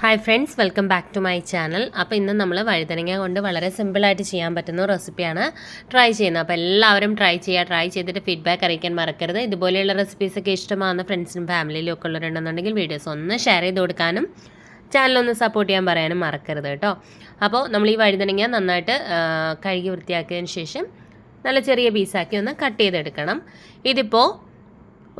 Hi friends welcome back to my channel അപ്പോൾ ഇന്ന് നമ്മൾ വഴുതനങ്ങ കൊണ്ട് വളരെ സിമ്പിളായിട്ട് ചെയ്യാൻ പറ്റുന്ന റെസിപ്പിയാണ് ട്രൈ ചെയ്യുന്നത്. അപ്പോൾ എല്ലാവരും ട്രൈ ചെയ്യുക. ട്രൈ ചെയ്തിട്ട് ഫീഡ്ബാക്ക് അറിയിക്കാൻ മറക്കരുത്. ഇതുപോലെയുള്ള റെസിപ്പീസൊക്കെ ഇഷ്ടമാകുന്ന ഫ്രണ്ട്സിനും ഫാമിലിയിലും ഒക്കെ ഉള്ളവരുണ്ടെന്നുണ്ടെങ്കിൽ വീഡിയോസ് ഒന്ന് ഷെയർ ചെയ്ത് കൊടുക്കാനും ചാനലൊന്ന് സപ്പോർട്ട് ചെയ്യാൻ പറയാനും മറക്കരുത് കേട്ടോ. അപ്പോൾ നമ്മൾ ഈ വഴുതനങ്ങ നന്നായിട്ട് കഴുകി വൃത്തിയാക്കിയതിന് ശേഷം നല്ല ചെറിയ പീസാക്കി ഒന്ന് കട്ട് ചെയ്തെടുക്കണം. ഇതിപ്പോൾ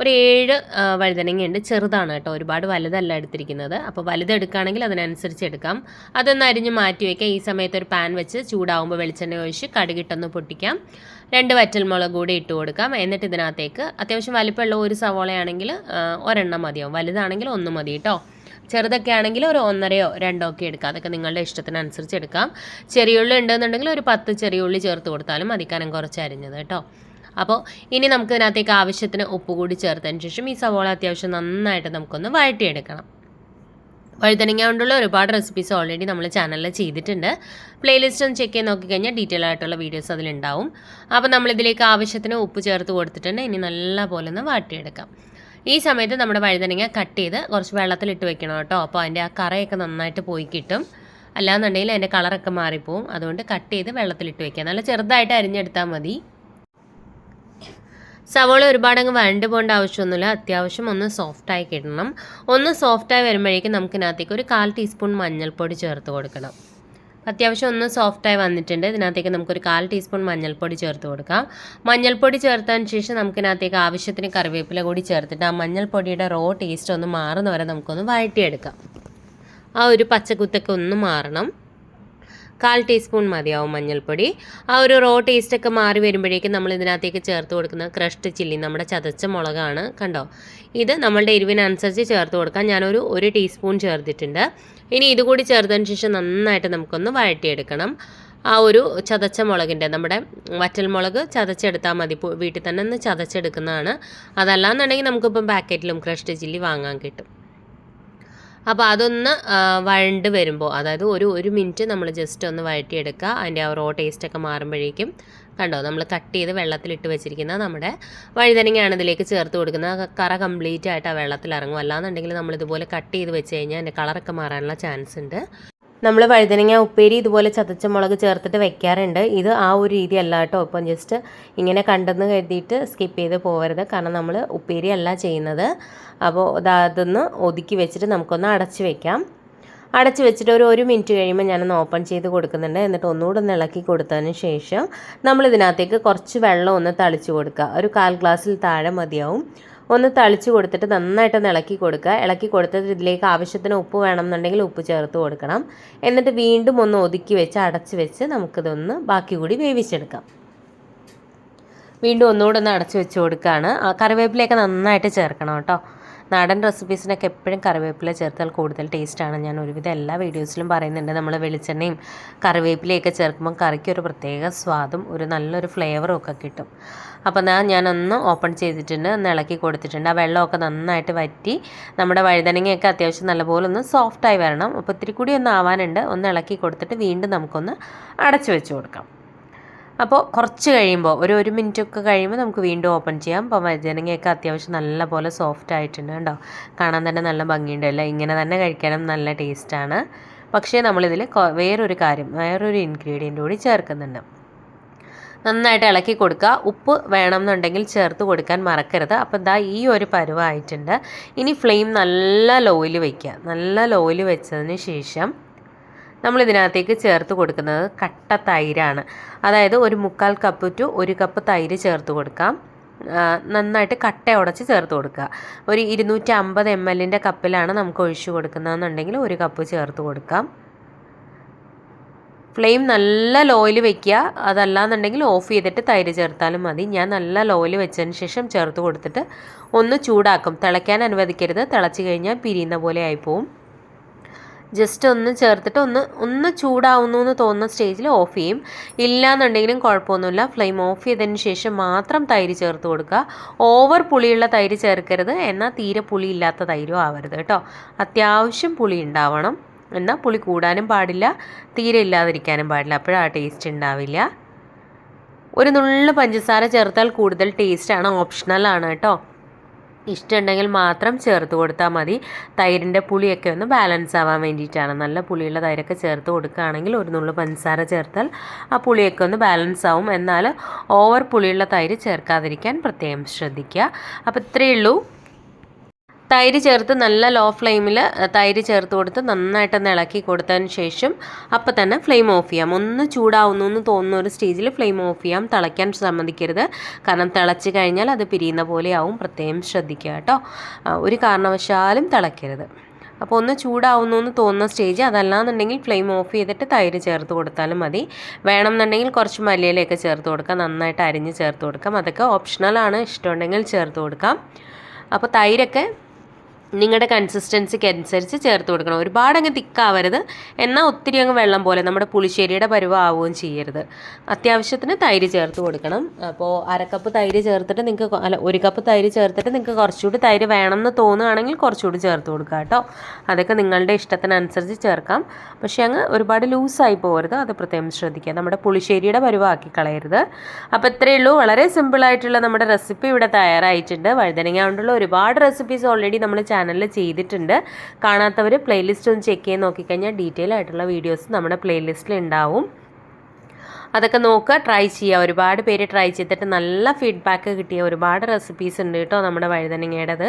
ഒരു ഏഴ് വഴുതനങ്ങയുണ്ട്. ചെറുതാണ് കേട്ടോ. ഒരുപാട് വലുതല്ല എടുത്തിരിക്കുന്നത്. അപ്പോൾ വലുതെടുക്കുകയാണെങ്കിൽ അതിനനുസരിച്ച് എടുക്കാം. അതൊന്ന് അരിഞ്ഞ് മാറ്റി വയ്ക്കാം. ഈ സമയത്ത് ഒരു പാൻ വെച്ച് ചൂടാവുമ്പോൾ വെളിച്ചെണ്ണ ഒഴിച്ച് കടുകിട്ടൊന്ന് പൊട്ടിക്കാം. രണ്ട് വറ്റൽമുളക് കൂടി ഇട്ട് കൊടുക്കാം. എന്നിട്ട് ഇതിനകത്തേക്ക് അത്യാവശ്യം വലിപ്പമുള്ള ഒരു സവോളയാണെങ്കിൽ ഒരെണ്ണം മതിയാവും. വലുതാണെങ്കിൽ ഒന്ന് മതി കേട്ടോ. ചെറുതൊക്കെ ആണെങ്കിൽ ഒരു ഒന്നരയോ രണ്ടോ ഒക്കെ എടുക്കാം. അതൊക്കെ നിങ്ങളുടെ ഇഷ്ടത്തിനനുസരിച്ച് എടുക്കാം. ചെറിയുള്ളി ഉണ്ടെന്നുണ്ടെങ്കിൽ ഒരു പത്ത് ചെറിയുള്ളി ചേർത്ത് കൊടുത്താലും മതി കനം കുറച്ച് അരിഞ്ഞത് കേട്ടോ. അപ്പോൾ ഇനി നമുക്ക് ഇതിനകത്തേക്ക് ആവശ്യത്തിന് ഉപ്പ് കൂടി ചേർത്തതിന് ശേഷം ഈ സവോള അത്യാവശ്യം നന്നായിട്ട് നമുക്കൊന്ന് വഴറ്റിയെടുക്കണം. വഴുതനങ്ങ കൊണ്ടുള്ള ഒരുപാട് റെസിപ്പീസ് ഓൾറെഡി നമ്മൾ ചാനലിൽ ചെയ്തിട്ടുണ്ട്. പ്ലേലിസ്റ്റ് ഒന്ന് ചെക്ക് ചെയ്ത് നോക്കിക്കഴിഞ്ഞാൽ ഡീറ്റെയിൽ ആയിട്ടുള്ള വീഡിയോസ് അതിലുണ്ടാവും. അപ്പോൾ നമ്മളിതിലേക്ക് ആവശ്യത്തിന് ഉപ്പ് ചേർത്ത് കൊടുത്തിട്ടുണ്ട്. ഇനി നല്ലപോലെ ഒന്ന് വാട്ടിയെടുക്കാം. ഈ സമയത്ത് നമ്മുടെ വഴുതനങ്ങ കട്ട് ചെയ്ത് കുറച്ച് വെള്ളത്തിലിട്ട് വെക്കണം കേട്ടോ. അപ്പോൾ അതിന്റെ ആ കറയൊക്കെ നന്നായിട്ട് പോയി കിട്ടും. അല്ലാന്നുണ്ടെങ്കിൽ അതിന്റെ കളറൊക്കെ മാറിപ്പോവും. അതുകൊണ്ട് കട്ട് ചെയ്ത് വെള്ളത്തിലിട്ട് വെക്കുക നല്ല ചെറുതായിട്ട് അരിഞ്ഞെടുത്താൽ മതി. സവോള ഒരുപാട് അങ്ങ് വരണ്ട് പോകേണ്ട ആവശ്യമൊന്നുമില്ല. അത്യാവശ്യം ഒന്ന് സോഫ്റ്റായി കിട്ടണം. ഒന്ന് സോഫ്റ്റായി വരുമ്പോഴേക്കും നമുക്കിതിനകത്തേക്ക് ഒരു കാൽ ടീസ്പൂൺ മഞ്ഞൾപ്പൊടി ചേർത്ത് കൊടുക്കണം. അത്യാവശ്യം ഒന്ന് സോഫ്റ്റായി വന്നിട്ടുണ്ട്. ഇതിനകത്തേക്ക് നമുക്കൊരു കാൽ ടീസ്പൂൺ മഞ്ഞൾപ്പൊടി ചേർത്ത് കൊടുക്കാം. മഞ്ഞൾപ്പൊടി ചേർത്തതിന് ശേഷം നമുക്കിനകത്തേക്ക് ആവശ്യത്തിന് കറിവേപ്പില കൂടി ചേർത്തിട്ട് ആ മഞ്ഞൾപ്പൊടിയുടെ റോ ടേസ്റ്റ് ഒന്ന് മാറുന്ന വരെ നമുക്കൊന്ന് വഴറ്റിയെടുക്കാം. ആ ഒരു പച്ചക്കുത്തൊക്കെ ഒന്ന് മാറണം. കാൽ ടീസ്പൂൺ മതിയാവും മഞ്ഞൾപ്പൊടി. ആ ഒരു റോ ടേസ്റ്റൊക്കെ മാറി വരുമ്പോഴേക്കും നമ്മൾ ഇതിനകത്തേക്ക് ചേർത്ത് കൊടുക്കുന്ന ക്രഷ്ഡ് ചില്ലി നമ്മുടെ ചതച്ച മുളകാണ് കണ്ടോ? ഇത് നമ്മളുടെ എരിവിനനുസരിച്ച് ചേർത്ത് കൊടുക്കാം. ഞാനൊരു ഒരു ടീസ്പൂൺ ചേർത്തിട്ടുണ്ട്. ഇനി ഇതുകൂടി ചേർത്തതിന് ശേഷം നന്നായിട്ട് നമുക്കൊന്ന് വഴറ്റിയെടുക്കണം. ആ ഒരു ചതച്ച മുളകിന്റെ നമ്മുടെ വറ്റൽമുളക് ചതച്ചെടുത്താൽ മതി. വീട്ടിൽ തന്നെ ഒന്ന് ചതച്ചെടുക്കുന്നതാണ്. അതല്ലാന്നുണ്ടെങ്കിൽ നമുക്കിപ്പം പാക്കറ്റിലും ക്രഷ്ഡ് ചില്ലി വാങ്ങാൻ കിട്ടും. അപ്പോൾ അതൊന്ന് വഴണ്ട് വരുമ്പോൾ അതായത് ഒരു ഒരു മിനിറ്റ് നമ്മൾ ജസ്റ്റ് ഒന്ന് വഴറ്റിയെടുക്കുക. അതിന്റെ ആ റോ ടേസ്റ്റൊക്കെ മാറുമ്പോഴേക്കും കണ്ടോ നമ്മൾ കട്ട് ചെയ്ത് വെള്ളത്തിലിട്ട് വെച്ചിരിക്കുന്ന നമ്മുടെ വഴുതനങ്ങയാണ് ഇതിലേക്ക് ചേർത്ത് കൊടുക്കുന്നത്. കറ കംപ്ലീറ്റ് ആയിട്ട് ആ വെള്ളത്തിൽ ഇറങ്ങും അല്ലാന്നുണ്ടെങ്കിൽ നമ്മൾ ഇതുപോലെ കട്ട് ചെയ്ത് വെച്ച് കഴിഞ്ഞാൽ അതിന്റെ കളറൊക്കെ മാറാനുള്ള ചാൻസ് ഉണ്ട്. നമ്മൾ വഴുതനങ്ങ ഉപ്പേരി ഇതുപോലെ ചതച്ച മുളക് ചേർത്തിട്ട് വെക്കാറുണ്ട്. ഇത് ആ ഒരു രീതി അല്ല കേട്ടോ. ഇപ്പം ജസ്റ്റ് ഇങ്ങനെ കണ്ടെന്ന് കരുതിയിട്ട് സ്കിപ്പ് ചെയ്ത് പോകരുത് കാരണം നമ്മൾ ഉപ്പേരി അല്ല ചെയ്യുന്നത്. അപ്പോൾ അതൊന്ന് ഒതുക്കി വെച്ചിട്ട് നമുക്കൊന്ന് അടച്ച് വെക്കാം. അടച്ച് വെച്ചിട്ട് ഒരു ഒരു മിനിറ്റ് കഴിയുമ്പോൾ ഞാനൊന്ന് ഓപ്പൺ ചെയ്ത് കൊടുക്കുന്നുണ്ട്. എന്നിട്ട് ഒന്നുകൂടെ ഒന്ന് ഇളക്കി കൊടുത്തതിന് ശേഷം നമ്മൾ ഇതിനകത്തേക്ക് കുറച്ച് വെള്ളം ഒന്ന് തളിച്ച് കൊടുക്കുക. ഒരു കാൽ ഗ്ലാസ്സിൽ താഴെ മതിയാവും. ഒന്ന് തളിച്ച് കൊടുത്തിട്ട് നന്നായിട്ടൊന്ന് ഇളക്കി കൊടുക്കുക. ഇളക്കി കൊടുത്തിട്ട് ഇതിലേക്ക് ആവശ്യത്തിന് ഉപ്പ് വേണമെന്നുണ്ടെങ്കിൽ ഉപ്പ് ചേർത്ത് കൊടുക്കണം. എന്നിട്ട് വീണ്ടും ഒന്ന് ഒതുക്കി വെച്ച് അടച്ച് വെച്ച് നമുക്കിതൊന്ന് ബാക്കി കൂടി വേവിച്ചെടുക്കാം. വീണ്ടും ഒന്നുകൂടെ ഒന്ന് അടച്ച് വെച്ച് കൊടുക്കുകയാണ്. കറിവേപ്പിലയൊക്കെ നന്നായിട്ട് ചേർക്കണം കേട്ടോ. നാടൻ റെസിപ്പീസിനൊക്കെ എപ്പോഴും കറിവേപ്പില ചേർത്താൽ കൂടുതൽ ടേസ്റ്റാണ് ഞാൻ ഒരുവിധം എല്ലാ വീഡിയോസിലും പറയുന്നുണ്ട്. നമ്മൾ വെളിച്ചെണ്ണയും കറിവേപ്പിലയൊക്കെ ചേർക്കുമ്പോൾ കറിക്ക് ഒരു പ്രത്യേക സ്വാദും ഒരു നല്ലൊരു ഫ്ലേവറും ഒക്കെ കിട്ടും. അപ്പോൾ ഞാൻ ഞാനൊന്ന് ഓപ്പൺ ചെയ്തിട്ടുണ്ട്. ഒന്ന് ഇളക്കി കൊടുത്തിട്ടുണ്ട്. ആ വെള്ളമൊക്കെ നന്നായിട്ട് വറ്റി നമ്മുടെ വഴുതനങ്ങയൊക്കെ അത്യാവശ്യം നല്ലപോലെ ഒന്ന് സോഫ്റ്റായി വരണം. അപ്പോൾ ഇത്തിരി കൂടി ഒന്ന് ആവാനുണ്ട്. ഒന്ന് ഇളക്കി കൊടുത്തിട്ട് വീണ്ടും നമുക്കൊന്ന് അടച്ചു വെച്ച് കൊടുക്കാം. അപ്പോൾ കുറച്ച് കഴിയുമ്പോൾ ഒരു ഒരു മിനിറ്റ് ഒക്കെ കഴിയുമ്പോൾ നമുക്ക് വീണ്ടും ഓപ്പൺ ചെയ്യാം. അപ്പോൾ വഴുതനങ്ങയൊക്കെ അത്യാവശ്യം നല്ല പോലെ സോഫ്റ്റ് ആയിട്ടുണ്ട് കേട്ടോ. കാണാൻ തന്നെ നല്ല ഭംഗിയുണ്ടല്ലോ ഇങ്ങനെ തന്നെ കഴിക്കാനും നല്ല ടേസ്റ്റാണ്. പക്ഷേ നമ്മളിതിൽ വേറൊരു കാര്യം വേറൊരു ഇൻഗ്രീഡിയന്റ് കൂടി ചേർക്കുന്നുണ്ട്. നന്നായിട്ട് ഇളക്കി കൊടുക്കുക. ഉപ്പ് വേണമെന്നുണ്ടെങ്കിൽ ചേർത്ത് കൊടുക്കാൻ മറക്കരുത്. അപ്പോൾ ദാ ഈ ഒരു പരുവായിട്ടുണ്ട് ഇനി ഫ്ലെയിം നല്ല ലോയിൽ വയ്ക്കുക. നല്ല ലോയിൽ വെച്ചതിന് ശേഷം നമ്മൾ ഇതിനകത്തേക്ക് ചേർത്ത് കൊടുക്കുന്നത് കട്ട തൈരാണ്. അതായത് ഒരു മുക്കാൽ കപ്പ് ടു ഒരു കപ്പ് തൈര് ചേർത്ത് കൊടുക്കാം. നന്നായിട്ട് കട്ട ഉടച്ച് ചേർത്ത് കൊടുക്കുക. ഒരു ഇരുന്നൂറ്റി അമ്പത് എം എല്ലിന്റെ കപ്പിലാണ് നമുക്ക് ഒഴിച്ചു കൊടുക്കുന്നതെന്നുണ്ടെങ്കിൽ ഒരു കപ്പ് ചേർത്ത് കൊടുക്കാം. ഫ്ലെയിം നല്ല ലോയിൽ വെക്കുക. അതല്ലാന്നുണ്ടെങ്കിൽ ഓഫ് ചെയ്തിട്ട് തൈര് ചേർത്താലും മതി. ഞാൻ നല്ല ലോയിൽ വെച്ചതിന് ശേഷം ചേർത്ത് കൊടുത്തിട്ട് ഒന്ന് ചൂടാക്കും. തിളയ്ക്കാൻ അനുവദിക്കരുത്. തിളച്ച് കഴിഞ്ഞാൽ പിരിയുന്ന പോലെ ആയിപ്പോവും ജസ്റ്റ് ഒന്ന് ചേർത്തിട്ട് ഒന്ന് ഒന്ന് ചൂടാവുന്നു എന്ന് തോന്നുന്ന സ്റ്റേജിൽ ഓഫ് ചെയ്യും. ഇല്ലാന്നുണ്ടെങ്കിലും കുഴപ്പമൊന്നുമില്ല. ഫ്ലെയിം ഓഫ് ചെയ്തതിന് ശേഷം മാത്രം തൈര് ചേർത്ത് കൊടുക്കുക. ഓവർ പുളിയുള്ള തൈര് ചേർക്കരുത്. എന്നാൽ തീരെ പുളി ഇല്ലാത്ത തൈരും ആവരുത് കേട്ടോ. അത്യാവശ്യം പുളി ഉണ്ടാവണം. എന്നാൽ പുളി കൂടാനും പാടില്ല. തീരെ ഇല്ലാതിരിക്കാനും പാടില്ല. അപ്പോഴാ ടേസ്റ്റ് ഉണ്ടാവില്ല. ഒരു നുള്ളു പഞ്ചസാര ചേർത്താൽ കൂടുതൽ ടേസ്റ്റാണ് ഓപ്ഷണലാണ് കേട്ടോ. ഇഷ്ടമുണ്ടെങ്കിൽ മാത്രം ചേർത്ത് കൊടുത്താൽ മതി. തൈരിന്റെ പുളിയൊക്കെ ഒന്ന് ബാലൻസ് ആവാൻ വേണ്ടിയിട്ടാണ്. നല്ല പുളിയുള്ള തൈരൊക്കെ ചേർത്ത് കൊടുക്കുകയാണെങ്കിൽ ഒരു നുള്ളു പഞ്ചസാര ചേർത്താൽ ആ പുളിയൊക്കെ ഒന്ന് ബാലൻസ് ആവും. എന്നാൽ ഓവർ പുളിയുള്ള തൈര് ചേർക്കാതിരിക്കാൻ പ്രത്യേകം ശ്രദ്ധിക്കുക. അപ്പോൾ ഇത്രയേ ഉള്ളൂ. തൈര് ചേർത്ത് നല്ല ലോ ഫ്ലെയിമിൽ തൈര് ചേർത്ത് കൊടുത്ത് നന്നായിട്ടൊന്ന് ഇളക്കി കൊടുത്തതിന് ശേഷം അപ്പം തന്നെ ഫ്ലെയിം ഓഫ് ചെയ്യാം. ഒന്ന് ചൂടാവുന്നു എന്ന് തോന്നുന്ന ഒരു സ്റ്റേജിൽ ഫ്ലെയിം ഓഫ് ചെയ്യാം. തിളയ്ക്കാൻ സമ്മതിക്കരുത്. കാരണം തിളച്ച് കഴിഞ്ഞാൽ അത് പിരിയുന്ന പോലെയാവും പ്രത്യേകം ശ്രദ്ധിക്കുക കേട്ടോ. ഒരു കാരണവശാലും തിളയ്ക്കരുത്. അപ്പോൾ ഒന്ന് ചൂടാവുന്നു എന്ന് തോന്നുന്ന സ്റ്റേജ് അതല്ലാന്നുണ്ടെങ്കിൽ ഫ്ലെയിം ഓഫ് ചെയ്തിട്ട് തൈര് ചേർത്ത് കൊടുത്താലും മതി. വേണമെന്നുണ്ടെങ്കിൽ കുറച്ച് മല്ലിയിലയൊക്കെ ചേർത്ത് കൊടുക്കാം. നന്നായിട്ട് അരിഞ്ഞ് ചേർത്ത് കൊടുക്കാം. അതൊക്കെ ഓപ്ഷണലാണ്. ഇഷ്ടമുണ്ടെങ്കിൽ ചേർത്ത് കൊടുക്കാം. അപ്പോൾ തൈരൊക്കെ നിങ്ങളുടെ കൺസിസ്റ്റൻസിക്ക് അനുസരിച്ച് ചേർത്ത് കൊടുക്കണം. ഒരുപാട് അങ്ങ് തിക്കാവരുത്. എന്നാൽ ഒത്തിരി അങ്ങ് വെള്ളം പോലെ നമ്മുടെ പുളിശ്ശേരിയുടെ പരുവ ആവുകയും ചെയ്യരുത്. അത്യാവശ്യത്തിന് തൈര് ചേർത്ത് കൊടുക്കണം. അപ്പോൾ അരക്കപ്പ് തൈര് ചേർത്തിട്ട് നിങ്ങൾക്ക് അല്ല ഒരു കപ്പ് തൈര് ചേർത്തിട്ട് നിങ്ങൾക്ക് കുറച്ചുകൂടി തൈര് വേണം എന്ന് തോന്നുകയാണെങ്കിൽ കുറച്ചുകൂടി ചേർത്ത് കൊടുക്കുക കേട്ടോ. അതൊക്കെ നിങ്ങളുടെ ഇഷ്ടത്തിനനുസരിച്ച് ചേർക്കാം. പക്ഷേ അങ്ങ് ഒരുപാട് ലൂസായി പോകരുത്. അത് പ്രത്യേകം ശ്രദ്ധിക്കുക. നമ്മുടെ പുളിശ്ശേരിയുടെ പരുവാക്കി കളയരുത്. അപ്പോൾ ഇത്രയേ ഉള്ളൂ. വളരെ സിമ്പിളായിട്ടുള്ള നമ്മുടെ റെസിപ്പി ഇവിടെ തയ്യാറായിട്ടുണ്ട്. വഴുതനങ്ങ കൊണ്ടുള്ള ഒരുപാട് റെസിപ്പീസ് ഓൾറെഡി നമ്മൾ ചാനലിൽ ചെയ്തിട്ടുണ്ട്. കാണാത്തവർ പ്ലേലിസ്റ്റ് ഒന്ന് ചെക്ക് ചെയ്ത് നോക്കിക്കഴിഞ്ഞാൽ ഡീറ്റെയിൽ ആയിട്ടുള്ള വീഡിയോസ് നമ്മുടെ പ്ലേലിസ്റ്റിൽ ഉണ്ടാവും. അതൊക്കെ നോക്കുക ട്രൈ ചെയ്യുക. ഒരുപാട് പേര് ട്രൈ ചെയ്തിട്ട് നല്ല ഫീഡ്ബാക്ക് കിട്ടിയ ഒരുപാട് റെസിപ്പീസ് ഉണ്ട് കേട്ടോ നമ്മുടെ വഴുതനങ്ങയുടേത്.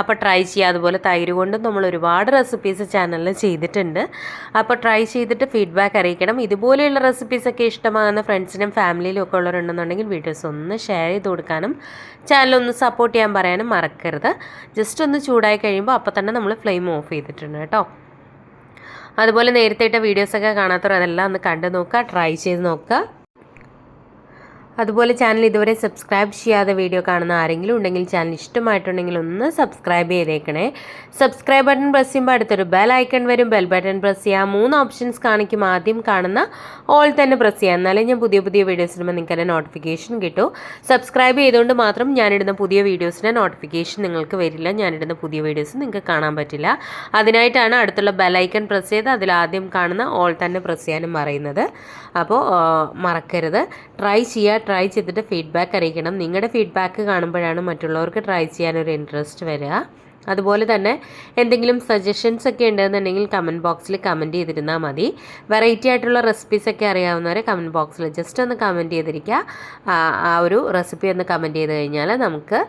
അപ്പോൾ ട്രൈ ചെയ്യുക. അതുപോലെ തൈര് കൊണ്ടും നമ്മൾ ഒരുപാട് റെസിപ്പീസ് ചാനലിൽ ചെയ്തിട്ടുണ്ട്. അപ്പോൾ ട്രൈ ചെയ്തിട്ട് ഫീഡ്ബാക്ക് അറിയിക്കണം. ഇതുപോലെയുള്ള റെസിപ്പീസൊക്കെ ഇഷ്ടമാകുന്ന ഫ്രണ്ട്സിനും ഫാമിലിയിലും ഒക്കെ ഉള്ളവരുണ്ടെന്നുണ്ടെങ്കിൽ വീഡിയോസ് ഒന്ന് ഷെയർ ചെയ്ത് കൊടുക്കാനും ചാനൽ ഒന്ന് സപ്പോർട്ട് ചെയ്യാൻ പറയാനും മറക്കരുത്. ജസ്റ്റ് ഒന്ന് ചൂടായി കഴിയുമ്പോൾ അപ്പോൾ തന്നെ നമ്മൾ ഫ്ലെയിം ഓഫ് ചെയ്തിട്ടുണ്ട് കേട്ടോ. അതുപോലെ നേരത്തെ ഇട്ട വീഡിയോസൊക്കെ കാണാത്തവർ അതെല്ലാം ഒന്ന് കണ്ടു നോക്കുക ട്രൈ ചെയ്ത് നോക്കുക. അതുപോലെ ചാനൽ ഇതുവരെ സബ്സ്ക്രൈബ് ചെയ്യാതെ വീഡിയോ കാണുന്ന ആരെങ്കിലും ഉണ്ടെങ്കിൽ ചാനൽ ഇഷ്ടമായിട്ടുണ്ടെങ്കിൽ ഒന്ന് സബ്സ്ക്രൈബ് ചെയ്തേക്കണേ. സബ്സ്ക്രൈബ് ബട്ടൺ പ്രസ് ചെയ്യുമ്പോൾ അടുത്തൊരു ബെൽ ഐക്കൺ വരും. ബെൽ ബട്ടൺ പ്രസ് ചെയ്യുക മൂന്ന് ഓപ്ഷൻസ് കാണിക്കും. ആദ്യം കാണുന്ന ഓൾ തന്നെ പ്രസ് ചെയ്യുക എന്നാലേ ഞാൻ പുതിയ പുതിയ വീഡിയോസ് ഇടുമ്പോൾ നിങ്ങൾക്ക് എന്റെ നോട്ടിഫിക്കേഷൻ കിട്ടും. സബ്സ്ക്രൈബ് ചെയ്തുകൊണ്ട് മാത്രം ഞാനിടുന്ന പുതിയ വീഡിയോസിന്റെ നോട്ടിഫിക്കേഷൻ നിങ്ങൾക്ക് വരില്ല. ഞാനിടുന്ന പുതിയ വീഡിയോസ് നിങ്ങൾക്ക് കാണാൻ പറ്റില്ല. അതിനായിട്ടാണ് അടുത്തുള്ള ബെൽ ഐക്കൺ പ്രസ് ചെയ്ത് അതിൽ ആദ്യം കാണുന്ന ഓൾ തന്നെ പ്രസ് ചെയ്യാനും പറയുന്നത്. അപ്പോൾ മറക്കരുത്. ട്രൈ ചെയ്യുക ട്രൈ ചെയ്തിട്ട് ഫീഡ്ബാക്ക് അറിയിക്കണം. നിങ്ങളുടെ ഫീഡ്ബാക്ക് കാണുമ്പോഴാണ് മറ്റുള്ളവർക്ക് ട്രൈ ചെയ്യാനൊരു ഇൻട്രസ്റ്റ് വരിക അതുപോലെ തന്നെ എന്തെങ്കിലും സജഷൻസ് ഒക്കെ ഉണ്ടെന്നുണ്ടെങ്കിൽ കമന്റ് ബോക്സിൽ കമന്റ് ചെയ്തിരുന്നാൽ മതി. വെറൈറ്റി ആയിട്ടുള്ള റെസിപ്പീസ് ഒക്കെ അറിയാവുന്നവരെ കമന്റ് ബോക്സിൽ ജസ്റ്റ് ഒന്ന് കമന്റ് ചെയ്തിരിക്കുക ആ ഒരു റെസിപ്പി ഒന്ന് കമന്റ് ചെയ്ത് കഴിഞ്ഞാൽ നമുക്ക്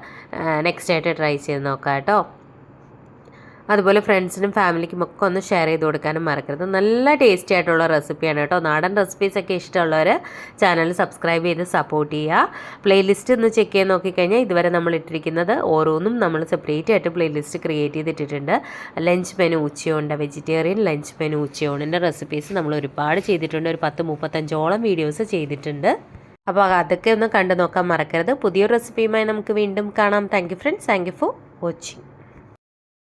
നെക്സ്റ്റ് ആയിട്ട് ട്രൈ ചെയ്ത് നോക്കാം കേട്ടോ അതുപോലെ ഫ്രണ്ട്സിനും ഫാമിലിക്കും ഒക്കെ ഒന്ന് ഷെയർ ചെയ്ത് കൊടുക്കാനും മറക്കരുത്. നല്ല ടേസ്റ്റി ആയിട്ടുള്ള റെസിപ്പിയാണ് കേട്ടോ. നാടൻ റെസിപ്പീസൊക്കെ ഇഷ്ടമുള്ളവർ ചാനൽ സബ്സ്ക്രൈബ് ചെയ്ത് സപ്പോർട്ട് ചെയ്യുക. പ്ലേലിസ്റ്റ് ഒന്ന് ചെക്ക് ചെയ്ത് നോക്കിക്കഴിഞ്ഞാൽ ഇതുവരെ നമ്മൾ ഇട്ടിരിക്കുന്നത് ഓരോന്നും നമ്മൾ സെപ്പറേറ്റ് ആയിട്ട് പ്ലേലിസ്റ്റ് ക്രിയേറ്റ് ചെയ്തിട്ടിട്ടുണ്ട്. ലഞ്ച് മെനു ഉച്ചയുണ്ട് വെജിറ്റേറിയൻ ലഞ്ച് മെനു ഉച്ചയോണിന്റെ റെസിപ്പീസ് നമ്മൾ ഒരുപാട് ചെയ്തിട്ടുണ്ട്. ഒരു പത്ത് മുപ്പത്തഞ്ചോളം വീഡിയോസ് ചെയ്തിട്ടുണ്ട്. അപ്പോൾ അതൊക്കെ ഒന്ന് കണ്ടു നോക്കാൻ മറക്കരുത്. പുതിയൊരു റെസിപ്പിയുമായി നമുക്ക് വീണ്ടും കാണാം. Thank you friends thank you for watching